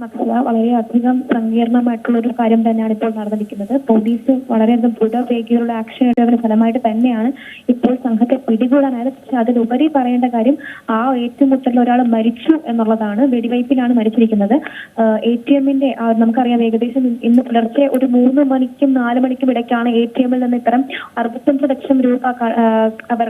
തീർച്ചയായും വളരെ വളരെയധികം സങ്കീർണമായിട്ടുള്ള ഒരു കാര്യം തന്നെയാണ് ഇപ്പോൾ നടന്നിരിക്കുന്നത്. പോലീസ് വളരെയധികം ദൃഢവേഗിയുള്ള ആക്ഷൻ എടുത്തതിന്റെ ഫലമായിട്ട് തന്നെയാണ് ഇപ്പോൾ സംഘത്തെ പിടികൂടാനായത് പക്ഷെ അതിലുപരി പറയേണ്ട കാര്യം ആ ഏറ്റുമുട്ടലിൽ ഒരാൾ മരിച്ചു എന്നുള്ളതാണ്. വെടിവയ്പ്പിലാണ് മരിച്ചിരിക്കുന്നത്. എ ടി എമ്മിന്റെ നമുക്കറിയാം ഏകദേശം ഇന്ന് പുലർച്ചെ ഒരു മൂന്ന് മണിക്കും നാല് മണിക്കും ഇടയ്ക്കാണ് എ ടി എമ്മിൽ നിന്ന് ഇത്തരം അറുപത്തഞ്ച് ലക്ഷം രൂപ അവർ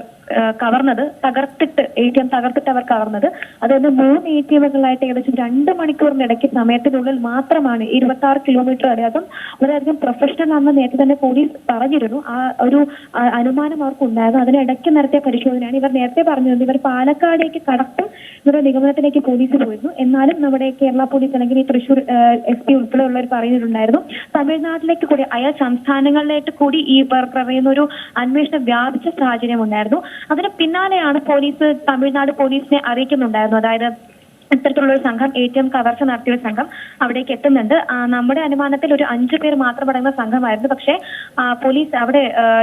കവർന്നത് തകർത്തിട്ട് എ ടി എം തകർത്തിട്ട് അവർ കവർന്നത്. അതുകൊണ്ട് മൂന്ന് എ ടി എമ്മുകളായിട്ട് ഏകദേശം രണ്ട് മണിക്കൂറിന് ഇടയ്ക്ക് സമയത്തിനുള്ളിൽ മാത്രമാണ് ഇരുപത്തി ആറ് കിലോമീറ്റർ അടയാകം വളരെയധികം പ്രൊഫഷണൽ ആണെന്ന് നേരത്തെ തന്നെ പോലീസ് പറഞ്ഞിരുന്നു. ആ ഒരു അനുമാനം അവർക്ക് ഉണ്ടായിരുന്നു അതിനിടയ്ക്ക് നടത്തിയ പരിശോധനയാണ് ഇവർ നേരത്തെ പറഞ്ഞിരുന്നത്. ഇവർ പാലക്കാടേക്ക് കടത്തും ഇവരുടെ നിഗമനത്തിലേക്ക് പോലീസ് പോയിരുന്നു. എന്നാലും നമ്മുടെ കേരള പോലീസ് അല്ലെങ്കിൽ ഈ തൃശൂർ എസ് പി ഉൾപ്പെടെയുള്ളവർ പറയുന്നുണ്ടായിരുന്നു. തമിഴ്നാട്ടിലേക്ക് കൂടി അയൽ സംസ്ഥാനങ്ങളിലേക്ക് കൂടി ഈ പ- പറയുന്ന ഒരു അന്വേഷണം വ്യാപിച്ച സാഹചര്യം ഉണ്ടായിരുന്നു അതിന് പിന്നാലെയാണ് പോലീസ് തമിഴ്നാട് പോലീസിനെ അറിയിക്കുന്നുണ്ടായിരുന്നു. അതായത് ഇത്തരത്തിലുള്ള ഒരു സംഘം എ ടി എം കവർച്ച നടത്തിയ ഒരു സംഘം അവിടേക്ക് എത്തുന്നുണ്ട്. നമ്മുടെ അനുമാനത്തിൽ ഒരു അഞ്ചു പേർ മാത്രമടങ്ങുന്ന സംഘമായിരുന്നു. പക്ഷേ പോലീസ് അവിടെ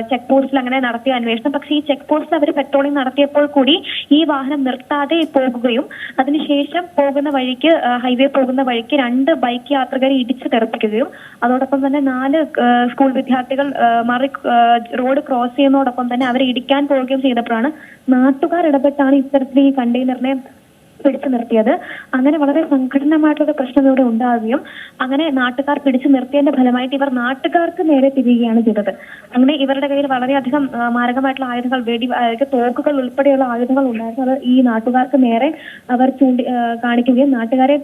ചെക്ക് പോസ്റ്റിൽ അങ്ങനെ നടത്തിയ അന്വേഷണം. പക്ഷേ ഈ ചെക്ക് പോസ്റ്റിൽ അവർ പെട്രോളിംഗ് നടത്തിയപ്പോൾ കൂടി ഈ വാഹനം നിർത്താതെ പോകുകയും അതിനുശേഷം പോകുന്ന വഴിക്ക് ഹൈവേ പോകുന്ന വഴിക്ക് രണ്ട് ബൈക്ക് യാത്രികരെ ഇടിച്ചു തെറിപ്പിക്കുകയും അതോടൊപ്പം തന്നെ നാല് സ്കൂൾ വിദ്യാർത്ഥികൾ മറി റോഡ് ക്രോസ് ചെയ്യുന്നതോടൊപ്പം തന്നെ അവരെ ഇടിക്കാൻ പോവുകയും ചെയ്തപ്പോഴാണ് നാട്ടുകാർ ഇടപെട്ടാണ് ഇത്തരത്തിൽ ഈ കണ്ടെയ്നറിനെ പിടിച്ചു നിർത്തിയത്. അങ്ങനെ വളരെ സംഘടനമായിട്ടുള്ള പ്രശ്നം ഇവിടെ ഉണ്ടാവുകയും അങ്ങനെ നാട്ടുകാർ പിടിച്ചു നിർത്തിയതിന്റെ ഫലമായിട്ട് ഇവർ നാട്ടുകാർക്ക് നേരെ തിരിയുകയാണ് ചെയ്തത്. അങ്ങനെ ഇവരുടെ കയ്യിൽ വളരെയധികം മാരകമായിട്ടുള്ള ആയുധങ്ങൾ വെടി തോക്കുകൾ ഉൾപ്പെടെയുള്ള ആയുധങ്ങൾ ഉണ്ടായിരുന്നു അത് ഈ നാട്ടുകാർക്ക് നേരെ അവർ ചൂണ്ടി കാണിക്കുകയും നാട്ടുകാരെ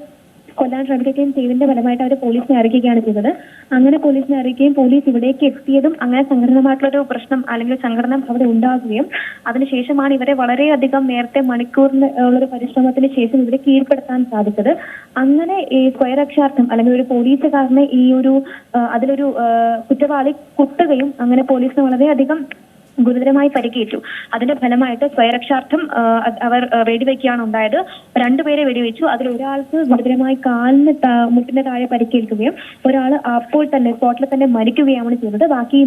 കൊല്ലാൻ ശ്രമിക്കുകയും ചെയ്തതിന്റെ ഫലമായിട്ട് അവർ പോലീസിനെ അറിയിക്കുകയാണ് ചെയ്തത്. അങ്ങനെ പോലീസിനെ അറിയിക്കുകയും പോലീസ് ഇവിടേക്ക് എത്തിയതും അങ്ങനെ സംഘടനമായിട്ടുള്ള ഒരു പ്രശ്നം അല്ലെങ്കിൽ സംഘടന അവിടെ ഉണ്ടാകുകയും അതിനുശേഷമാണ് ഇവരെ വളരെയധികം നേരത്തെ മണിക്കൂറിന് ഉള്ളൊരു പരിശ്രമത്തിന് ശേഷം ഇവരെ കീഴ്പ്പെടുത്താൻ സാധിച്ചത്. അങ്ങനെ ഈ സ്വയരക്ഷാർത്ഥം അല്ലെങ്കിൽ ഒരു പോലീസുകാരനെ ഈ ഒരു അതിലൊരു കുറ്റവാളി കുത്തുകയും അങ്ങനെ പോലീസിന് വളരെയധികം ഗുരുതരമായി പരിക്കേറ്റു. അതിന്റെ ഫലമായിട്ട് സ്വയരക്ഷാർത്ഥം അവർ വെടിവെക്കുകയാണ് ഉണ്ടായത്. രണ്ടുപേരെ വെടിവെച്ചു. അതിൽ ഒരാൾക്ക് ഗുരുതരമായി കാലിന് മുട്ടിന് താഴെ പരിക്കേൽക്കുകയും ഒരാൾ അപ്പോൾ തന്നെ സ്പോട്ടിൽ തന്നെ മരിക്കുകയാണ് ചെയ്തത്. ബാക്കി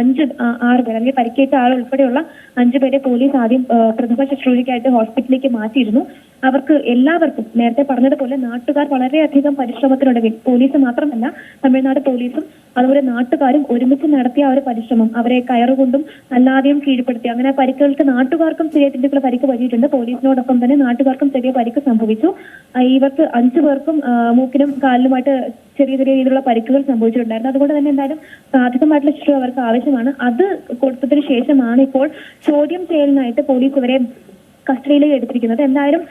അഞ്ച് ആറ് പേർ അല്ലെങ്കിൽ പരിക്കേറ്റ ആൾ ഉൾപ്പെടെയുള്ള അഞ്ചു പേരെ പോലീസ് ആദ്യം പ്രഥമ ശുശ്രൂഷയ്ക്കായിട്ട് ഹോസ്പിറ്റലിലേക്ക് മാറ്റിയിരുന്നു. അവർക്ക് എല്ലാവർക്കും നേരത്തെ പറഞ്ഞതുപോലെ നാട്ടുകാർ വളരെയധികം പരിശ്രമത്തിനൊടുവിൽ പോലീസ് മാത്രമല്ല തമിഴ്നാട് പോലീസും അതുപോലെ നാട്ടുകാരും ഒരുമിച്ച് നടത്തിയ ഒരു പരിശ്രമം. അവരെ കയറുകൊണ്ടും അല്ലാതെയും കീഴ്പ്പെടുത്തി. അങ്ങനെ പരിക്കുകൾക്ക് നാട്ടുകാർക്കും ചെറിയ രീതിയിലുള്ള പരിക്ക് പറ്റിയിട്ടുണ്ട്. പോലീസിനോടൊപ്പം തന്നെ നാട്ടുകാർക്കും ചെറിയ പരിക്ക് സംഭവിച്ചു. ഇവർക്ക് അഞ്ചു പേർക്കും മൂക്കിനും കാലിനുമായിട്ട് ചെറിയ ചെറിയ രീതിയിലുള്ള പരിക്കുകൾ സംഭവിച്ചിട്ടുണ്ടായിരുന്നു. അതുകൊണ്ട് തന്നെ എന്തായാലും സാധികമായിട്ടുള്ള ശിക്ഷ അവർക്ക് ആവശ്യമാണ്. അത് കൊടുത്തതിന് ശേഷമാണ് ഇപ്പോൾ ചോദ്യം ചെയ്യലിനായിട്ട് പോലീസ് ഇവരെ കസ്റ്റഡിയിലേക്ക് എടുത്തിരിക്കുന്നത്. എന്തായാലും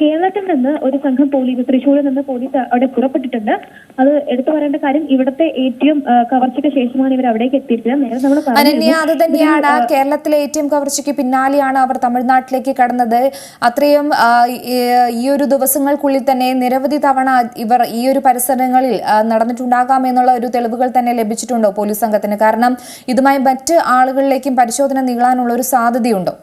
കേരളത്തിൽ നിന്ന് ഒരു സംഘം പോലീസ് തൃശ്ശൂരിൽ നിന്ന് പോലീസ് അവിടെ പുറപ്പെട്ടിട്ടുണ്ട്. അത് എടുത്തു പറയേണ്ട കാര്യം ഇവിടുത്തെ എ ടി എം കവർച്ചയ്ക്ക് ശേഷമാണ് ഇവർ അവിടേക്ക് എത്തിയിരിക്കുന്നത്. നേരെ നമ്മൾ അനന്യ അത് തന്നെയാണ്. കേരളത്തിലെ എ ടി എം കവർച്ചയ്ക്ക് പിന്നാലെയാണ് അവർ തമിഴ്നാട്ടിലേക്ക് കടന്നത്. അത്രയും ഈ- ഒരു ദിവസങ്ങൾക്കുള്ളിൽ തന്നെ നിരവധി തവണ ഇവർ ഈ ഒരു പരിസരങ്ങളിൽ നടന്നിട്ടുണ്ടാകാമെന്നുള്ള നടന്നിട്ടുണ്ടാകാം എന്നുള്ള ഒരു തെളിവുകൾ തന്നെ ലഭിച്ചിട്ടുണ്ടോ പോലീസ് സംഘത്തിന്. കാരണം ഇതുമായി മറ്റ് ആളുകളിലേക്കും പരിശോധന നീളാനുള്ള ഒരു സാധ്യതയുണ്ടോ.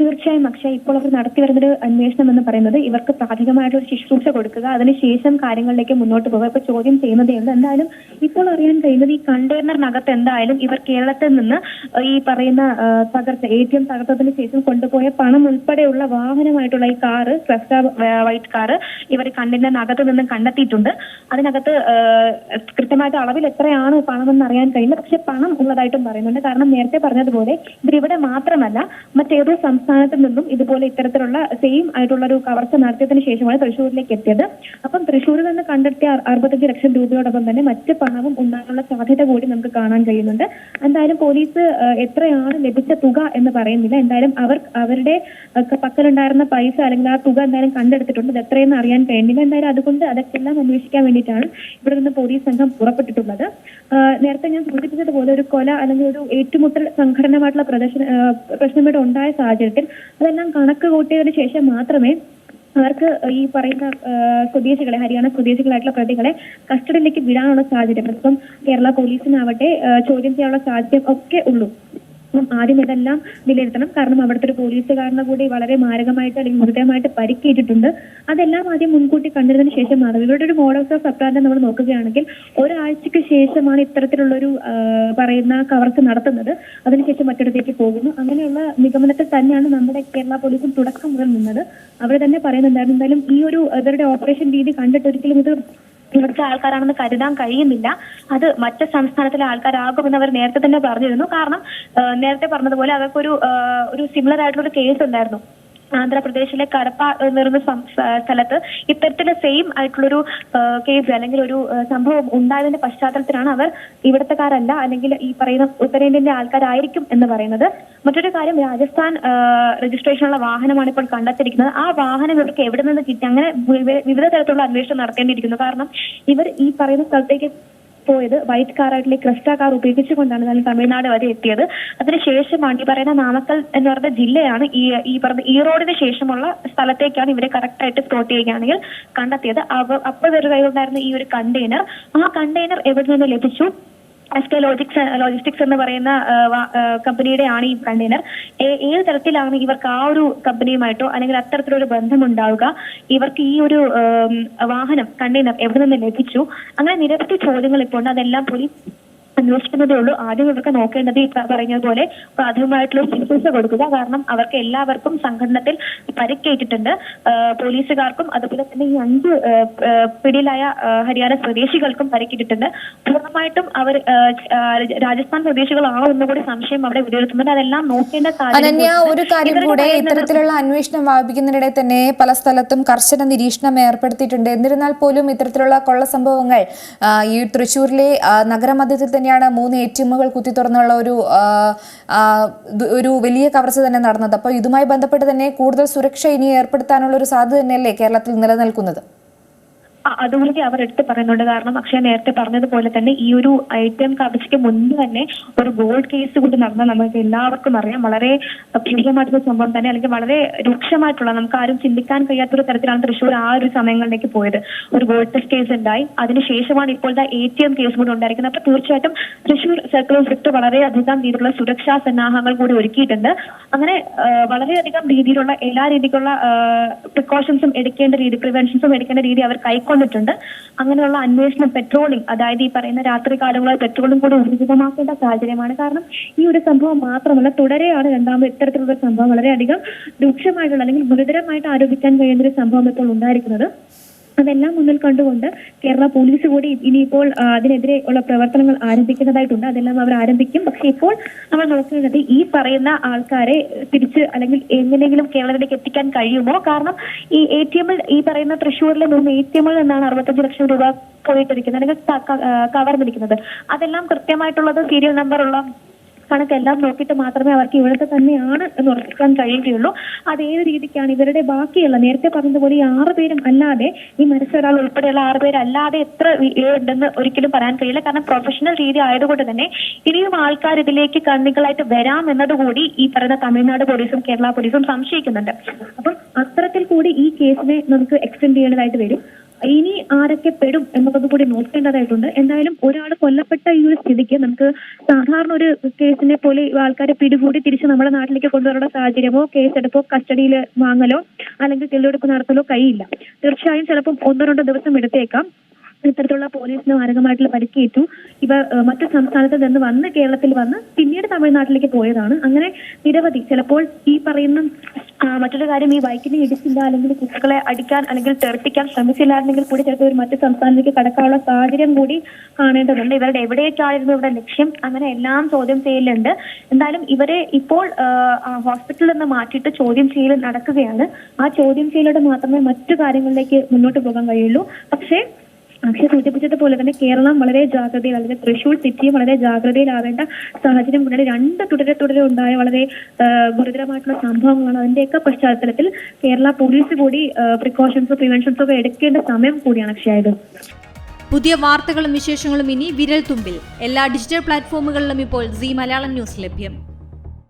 തീർച്ചയായും അക്ഷയ ഇപ്പോൾ അവർ നടത്തി വരുന്നൊരു അന്വേഷണം എന്ന് പറയുന്നത് ഇവർക്ക് പ്രാഥമികമായിട്ടൊരു ശുശ്രൂഷ കൊടുക്കുക അതിനുശേഷം കാര്യങ്ങളിലേക്ക് മുന്നോട്ട് പോകുക ഇപ്പൊ ചോദ്യം ചെയ്യുന്നതേ ഉള്ളൂ. എന്തായാലും ഇപ്പോൾ അറിയാൻ കഴിയുന്നത് ഈ കണ്ടെയ്നറിനകത്ത് എന്തായാലും ഇവർ കേരളത്തിൽ നിന്ന് ഈ പറയുന്ന തകർച്ച എ ടി എം തകർത്തതിന് ശേഷം കൊണ്ടുപോയ പണം ഉൾപ്പെടെയുള്ള വാഹനമായിട്ടുള്ള ഈ കാറ് ക്രസ്റ്റ വൈറ്റ് കാറ് ഇവർ കണ്ടെയ്നറിനകത്ത് നിന്നും കണ്ടെത്തിയിട്ടുണ്ട്. അതിനകത്ത് കൃത്യമായിട്ട് അളവിൽ എത്രയാണ് പണമെന്ന് അറിയാൻ കഴിയില്ല. പക്ഷെ പണം ഉള്ളതായിട്ടും പറയുന്നുണ്ട്. കാരണം നേരത്തെ പറഞ്ഞതുപോലെ ഇവരിവിടെ മാത്രമല്ല മറ്റേതോ സംസ്ഥാനത്ത് നിന്നും ഇതുപോലെ ഇത്തരത്തിലുള്ള സെയിം ആയിട്ടുള്ള ഒരു കവർച്ച നടത്തിയതിന് ശേഷമാണ് തൃശ്ശൂരിലേക്ക് എത്തിയത്. അപ്പം തൃശ്ശൂരിൽ നിന്ന് കണ്ടെത്തിയ അറു- അറുപത്തഞ്ച് ലക്ഷം രൂപയോടൊപ്പം തന്നെ മറ്റ് പണവും ഉണ്ടാകാനുള്ള സാധ്യത കൂടി നമുക്ക് കാണാൻ കഴിയുന്നുണ്ട്. എന്തായാലും പോലീസ് എത്രയാണ് ലഭിച്ച തുക എന്ന് പറയുന്നില്ല. എന്തായാലും അവർ അവരുടെ പക്കലുണ്ടായിരുന്ന പൈസ അല്ലെങ്കിൽ ആ തുക എന്തായാലും കണ്ടെടുത്തിട്ടുണ്ട്. അത് എത്രയെന്ന് അറിയാൻ കഴിയുന്നില്ല. എന്തായാലും അതുകൊണ്ട് അതൊക്കെ എല്ലാം അന്വേഷിക്കാൻ വേണ്ടിയിട്ടാണ് ഇവിടെ നിന്ന് പോലീസ് സംഘം പുറപ്പെട്ടിട്ടുള്ളത്. നേരത്തെ ഞാൻ സൂചിപ്പിച്ചതുപോലെ ഒരു കൊല അല്ലെങ്കിൽ ഒരു ഏറ്റുമുട്ടൽ സംഘടനമായിട്ടുള്ള പ്രദർശന പ്രശ്നം ഇവിടെ ഉണ്ടായ സാഹചര്യത്തിൽ അതെല്ലാം കണക്ക് കൂട്ടിയതിനു ശേഷം മാത്രമേ അവർക്ക് ഈ പറയുന്ന സ്വദേശികളെ ഹരിയാന സ്വദേശികളായിട്ടുള്ള പ്രതികളെ കസ്റ്റഡിയിലേക്ക് വിടാനുള്ള സാധ്യത ഇപ്പം കേരള പോലീസിനാവട്ടെ ചോദ്യം ചെയ്യാനുള്ള സാഹചര്യം ഒക്കെ ഉള്ളൂ. അപ്പം ആദ്യം ഇതെല്ലാം വിലയിരുത്തണം. കാരണം അവിടുത്തെ ഒരു പോലീസുകാരനെ കൂടി വളരെ മാരകമായിട്ട് അല്ലെങ്കിൽ ഗുരുതരമായിട്ട് പരിക്കേറ്റിട്ടുണ്ട്. അതെല്ലാം ആദ്യം മുൻകൂട്ടി കണ്ടിരുന്നതിന് ശേഷമാണ് ഇവരുടെ ഒരു മോഡ് ഓഫ് സപ്ലാന്റ് നമ്മൾ നോക്കുകയാണെങ്കിൽ ഒരാഴ്ചക്ക് ശേഷമാണ് ഇത്തരത്തിലുള്ളൊരു പറയുന്ന കവർച്ച നടത്തുന്നത്. അതിനുശേഷം മറ്റിടത്തേക്ക് പോകുന്നു. അങ്ങനെയുള്ള നിഗമനത്തിൽ തന്നെയാണ് നമ്മുടെ കേരള പോലീസും തുടക്കം മുതൽ നിന്നത്. അവർ തന്നെ പറയുന്നുണ്ടായിരുന്നു എന്തായാലും ഈ ഒരു ഇവരുടെ ഓപ്പറേഷൻ രീതി കണ്ടിട്ട് ഒരിക്കലും ഇത് ഇവിടുത്തെ ആൾക്കാരാണെന്ന് കരുതാൻ കഴിയുന്നില്ല. അത് മറ്റ് സംസ്ഥാനത്തിലെ ആൾക്കാരാകുമെന്ന് അവർ നേരത്തെ തന്നെ പറഞ്ഞിരുന്നു. കാരണം നേരത്തെ പറഞ്ഞതുപോലെ അവർക്കൊരു ഒരു സിമിലർ ആയിട്ടുള്ള ഒരു കേസ് ഉണ്ടായിരുന്നു. ആന്ധ്രാപ്രദേശിലെ കടപ്പ നിർമ്മ സ്ഥലത്ത് ഇത്തരത്തിലെ സെയിം ആയിട്ടുള്ളൊരു കേസ് അല്ലെങ്കിൽ ഒരു സംഭവം ഉണ്ടായതിന്റെ പശ്ചാത്തലത്തിലാണ് അവർ ഇവിടത്തെക്കാരല്ല അല്ലെങ്കിൽ ഈ പറയുന്ന ഉത്തരേന്ത്യന്റെ ആൾക്കാരായിരിക്കും എന്ന് പറയുന്നത്. മറ്റൊരു കാര്യം രാജസ്ഥാൻ രജിസ്ട്രേഷനുള്ള വാഹനമാണ് ഇപ്പോൾ കണ്ടെത്തിയിരിക്കുന്നത്. ആ വാഹനം ഇവർക്ക് എവിടെ നിന്ന് കിട്ടി? അങ്ങനെ വിവ- വിവിധ തരത്തിലുള്ള അന്വേഷണം നടത്തേണ്ടിയിരിക്കുന്നു. കാരണം ഇവർ ഈ പറയുന്ന സ്ഥലത്തേക്ക് പോയത്. വൈറ്റ് കാറായിട്ടിലെ ക്രിസ്റ്റ കാർ ഉപയോഗിച്ചുകൊണ്ടാണ് ഞാൻ തമിഴ്നാട് വരെ എത്തിയത്. അതിനുശേഷമാണ് ഈ പറയുന്ന നാമക്കൽ എന്ന് പറയുന്ന ജില്ലയാണ് ഈ ഈ പറഞ്ഞ ഈറോഡിന് ശേഷമുള്ള സ്ഥലത്തേക്കാണ് ഇവരെ കറക്റ്റ് ആയിട്ട് സ്പോട്ട് ചെയ്യുകയാണെങ്കിൽ കണ്ടെത്തിയത്. അപ്പോൾ ഇവരുടെ കയ്യിലുണ്ടായിരുന്ന ഈ ഒരു കണ്ടെയ്നർ ആ കണ്ടെയ്നർ എവിടെ നിന്ന് ലഭിച്ചു? എസ് കെ ലോജിക്സ് ലോജിസ്റ്റിക്സ് എന്ന് പറയുന്ന കമ്പനിയുടെ ആണ് ഈ കണ്ടെയ്നർ ഏത് തരത്തിലാണ് ഇവർക്ക് ആ ഒരു കമ്പനിയുമായിട്ടോ അല്ലെങ്കിൽ അത്തരത്തിലൊരു ബന്ധമുണ്ടാവുക? ഇവർക്ക് ഈ ഒരു വാഹനം കണ്ടെയ്നർ എവിടെ നിന്ന് ലഭിച്ചു? അങ്ങനെ നിരവധി ചോദ്യങ്ങൾ ഇപ്പോൾ അതെല്ലാം പോലീസ് അന്വേഷിക്കുന്നതേ ഉള്ളൂ. ആദ്യം ഇവർക്ക് നോക്കേണ്ടത് ഈ പറഞ്ഞ പറഞ്ഞതുപോലെ പ്രാഥമികമായിട്ടുള്ള ചികിത്സ കൊടുക്കുക. കാരണം അവർക്ക് എല്ലാവർക്കും സംഘടനത്തിൽ പരിക്കേറ്റിട്ടുണ്ട്. പോലീസുകാർക്കും അതുപോലെ തന്നെ ഈ അഞ്ച് പിടിയിലായ ഹരിയാന സ്വദേശികൾക്കും പരിക്കേറ്റിട്ടുണ്ട്. പൂർണമായിട്ടും അവർ രാജസ്ഥാൻ സ്വദേശികളാണോ എന്നുകൂടി സംശയം അവിടെ വിലയിരുത്തുന്നുണ്ട് അതെല്ലാം നോക്കേണ്ട അനന്യ ഒരു കാര്യം കൂടെ ഇത്തരത്തിലുള്ള അന്വേഷണം വ്യാപിക്കുന്നതിനിടെ തന്നെ പല സ്ഥലത്തും കർശന നിരീക്ഷണം ഏർപ്പെടുത്തിയിട്ടുണ്ട്. എന്നിരുന്നാൽ പോലും ഇത്തരത്തിലുള്ള കൊള്ള സംഭവങ്ങൾ ഈ തൃശ്ശൂരിലെ നഗരമധ്യത്തിൽ നഗരമധ്യത്തിൽ തന്നെയാണ് മൂന്ന് എ ടി എമ്മുകൾ കുത്തി തുറന്നുള്ള ഒരു ഒരു വലിയ കവർച്ച തന്നെ നടന്നത്. അപ്പോൾ ഇതുമായി ബന്ധപ്പെട്ട് തന്നെ കൂടുതൽ സുരക്ഷ ഇനി ഏർപ്പെടുത്താനുള്ള ഒരു സാധ്യത തന്നെയല്ലേ കേരളത്തിൽ നിലനിൽക്കുന്നത്? അതുകൂടി അവർ എടുത്ത് പറയുന്നുണ്ട്. കാരണം അക്ഷയ നേരത്തെ പറഞ്ഞതുപോലെ തന്നെ ഈ ഒരു ഐ ടി എം കവർച്ചയ്ക്ക് മുൻപ് തന്നെ ഒരു ഗോൾഡ് കേസ് കൂടി നടന്ന നമുക്ക് എല്ലാവർക്കും അറിയാം. വളരെ ഭീകരമായിട്ടുള്ള സംഭവം തന്നെ അല്ലെങ്കിൽ വളരെ രൂക്ഷമായിട്ടുള്ള നമുക്ക് ആരും ചിന്തിക്കാൻ കഴിയാത്തൊരു തരത്തിലാണ് തൃശ്ശൂർ ആ ഒരു സമയങ്ങളിലേക്ക് പോയത്. ഒരു ഗോൾഡ് ടെസ്റ്റ് കേസ് ഉണ്ടായി. അതിനുശേഷമാണ് ഇപ്പോഴത്തെ എ ടി എം കേസ് കൂടി ഉണ്ടായിരിക്കുന്നത്. അപ്പൊ തീർച്ചയായിട്ടും തൃശ്ശൂർ സർക്കിൾ ഇൻസ്പെക്ടർ വളരെയധികം രീതിയിലുള്ള സുരക്ഷാ സന്നാഹങ്ങൾ കൂടി ഒരുക്കിയിട്ടുണ്ട്. അങ്ങനെ വളരെയധികം രീതിയിലുള്ള എല്ലാ രീതിക്കുള്ള പ്രിക്കോഷൻസും എടുക്കേണ്ട രീതി പ്രിവെൻഷൻസും എടുക്കേണ്ട രീതി അവർ കൈക്കൊണ്ടിട്ടുണ്ട് അങ്ങനെയുള്ള അന്വേഷണം പെട്രോളിംഗ് അതായത് ഈ പറയുന്ന രാത്രി കാലങ്ങളിൽ പെട്രോളും കൂടി ഊർജിതമാക്കേണ്ട സാഹചര്യമാണ്. കാരണം ഈ ഒരു സംഭവം മാത്രമല്ല തുടരെയാണ് രണ്ടാമത് ഇത്തരത്തിലുള്ള സംഭവം വളരെയധികം രൂക്ഷമായിട്ടുള്ള അല്ലെങ്കിൽ ഗുരുതരമായിട്ട് ആരോപിക്കാൻ കഴിയുന്ന ഒരു സംഭവം ഇപ്പോൾ ഉണ്ടായിരിക്കുന്നത്. അതെല്ലാം മുന്നിൽ കണ്ടുകൊണ്ട് കേരള പോലീസ് കൂടി ഇനിയിപ്പോൾ അതിനെതിരെ ഉള്ള പ്രവർത്തനങ്ങൾ ആരംഭിക്കുന്നതായിട്ടുണ്ട്. അതെല്ലാം അവർ ആരംഭിക്കും. പക്ഷെ ഇപ്പോൾ നമ്മൾ നോക്കുന്നത് ഈ പറയുന്ന ആൾക്കാരെ തിരിച്ച് അല്ലെങ്കിൽ എങ്ങനെയെങ്കിലും കേരളത്തിലേക്ക് എത്തിക്കാൻ കഴിയുമോ? കാരണം ഈ എ ടി എമ്മിൽ ഈ പറയുന്ന തൃശ്ശൂരിലെ മൂന്ന് എ ടി എമ്മിൽ നിന്നാണ് അറുപത്തഞ്ച് ലക്ഷം രൂപ പോയിട്ടിരിക്കുന്നത്. അല്ലെങ്കിൽ കവർന്നിരിക്കുന്നത്. അതെല്ലാം കൃത്യമായിട്ടുള്ളത് സീരിയൽ നമ്പർ ഉള്ള കണക്കെല്ലാം നോക്കിയിട്ട് മാത്രമേ അവർക്ക് ഇവിടുത്തെ തന്നെയാണ് എന്ന് ഉറപ്പിക്കാൻ കഴിയുകയുള്ളൂ. അത് ഏത് രീതിക്കാണ് ഇവരുടെ ബാക്കിയുള്ള? നേരത്തെ പറഞ്ഞതുപോലെ ഈ ആറ് പേരും അല്ലാതെ ഈ മരിച്ച ഒരാൾ ഉൾപ്പെടെയുള്ള ആറ് പേരല്ലാതെ എത്ര ഉണ്ടെന്ന് ഒരിക്കലും പറയാൻ കഴിയില്ല. കാരണം പ്രൊഫഷണൽ രീതി ആയതുകൊണ്ട് തന്നെ ഇനിയും ആൾക്കാർ ഇതിലേക്ക് കണ്ണികളായിട്ട് വരാം എന്നതുകൂടി ഈ പറയുന്ന തമിഴ്നാട് പോലീസും കേരള പോലീസും സംശയിക്കുന്നുണ്ട്. അപ്പം അത്തരത്തിൽ കൂടി ഈ കേസിനെ നമുക്ക് എക്സ്റ്റെൻഡ് ചെയ്യേണ്ടതായിട്ട് വരും. ഇനി ആരൊക്കെ പെടും എന്നുള്ളത് കൂടി നോക്കേണ്ടതായിട്ടുണ്ട്. എന്തായാലും ഒരാൾ കൊല്ലപ്പെട്ട ഈ ഒരു സ്ഥിതിക്ക് നമുക്ക് സാധാരണ ഒരു കേസിനെ പോലെ ആൾക്കാരെ പിടികൂടി തിരിച്ച് നമ്മുടെ നാട്ടിലേക്ക് കൊണ്ടുവരേണ്ട സാഹചര്യമോ കേസെടുപ്പോ കസ്റ്റഡിയിൽ വാങ്ങലോ അല്ലെങ്കിൽ തെളിവെടുപ്പ് നടത്തലോ കഴിയില്ല. തീർച്ചയായും ചിലപ്പം ഒന്നോ രണ്ടോ ദിവസം എടുത്തേക്കാം. ഇത്തരത്തിലുള്ള പോലീസിന് മാരകമായിട്ടുള്ള പരിക്കേറ്റു. ഇവ മറ്റു സംസ്ഥാനത്ത് നിന്ന് വന്ന് കേരളത്തിൽ വന്ന് പിന്നീട് തമിഴ്നാട്ടിലേക്ക് പോയതാണ്. അങ്ങനെ നിരവധി ചിലപ്പോൾ ഈ പറയുന്ന മറ്റൊരു കാര്യം ഈ ബൈക്കിനെ ഇടിച്ചില്ല അല്ലെങ്കിൽ കുട്ടികളെ അടിക്കാൻ അല്ലെങ്കിൽ തെറിപ്പിക്കാൻ ശ്രമിച്ചില്ലായിരുന്നെങ്കിൽ കൂടി ചിലപ്പോൾ ഒരു മറ്റു സംസ്ഥാനത്തേക്ക് കടക്കാനുള്ള സാഹചര്യം കൂടി കാണേണ്ടതുണ്ട്. ഇവരുടെ എവിടേക്കായിരുന്നു ഇവരുടെ ലക്ഷ്യം? അങ്ങനെ എല്ലാം ചോദ്യം ചെയ്യലുണ്ട്. എന്തായാലും ഇവരെ ഇപ്പോൾ ഹോസ്പിറ്റലിൽ നിന്ന് മാറ്റിയിട്ട് ചോദ്യം ചെയ്യൽ നടക്കുകയാണ്. ആ ചോദ്യം ചെയ്യലോടെ മാത്രമേ മറ്റു കാര്യങ്ങളിലേക്ക് മുന്നോട്ട് പോകാൻ കഴിയുള്ളൂ. പക്ഷേ അക്ഷയ സൂചിപ്പിച്ചതുപോലെ തന്നെ കേരളം വളരെ ജാഗ്രതയിൽ അല്ലെങ്കിൽ തൃശ്ശൂർ സിറ്റിയും വളരെ ജാഗ്രതയിലാവേണ്ട സാഹചര്യം മുന്നിൽ രണ്ട് തുടരെ തുടരെ ഉണ്ടായ വളരെ ഗുരുതരമായിട്ടുള്ള സംഭവങ്ങളാണ്. അതിന്റെയൊക്കെ പശ്ചാത്തലത്തിൽ കേരള പോലീസ് കൂടി പ്രിക്കോഷൻസോ പ്രിവെൻഷൻസോ ഒക്കെ എടുക്കേണ്ട സമയം കൂടിയാണ് അക്ഷയത് പുതിയ വാർത്തകളും വിശേഷങ്ങളും ഇനി വിരൽ തുമ്പിൽ എല്ലാ ഡിജിറ്റൽ പ്ലാറ്റ്ഫോമുകളിലും ഇപ്പോൾ സി മലയാളം ന്യൂസ് ലഭ്യം.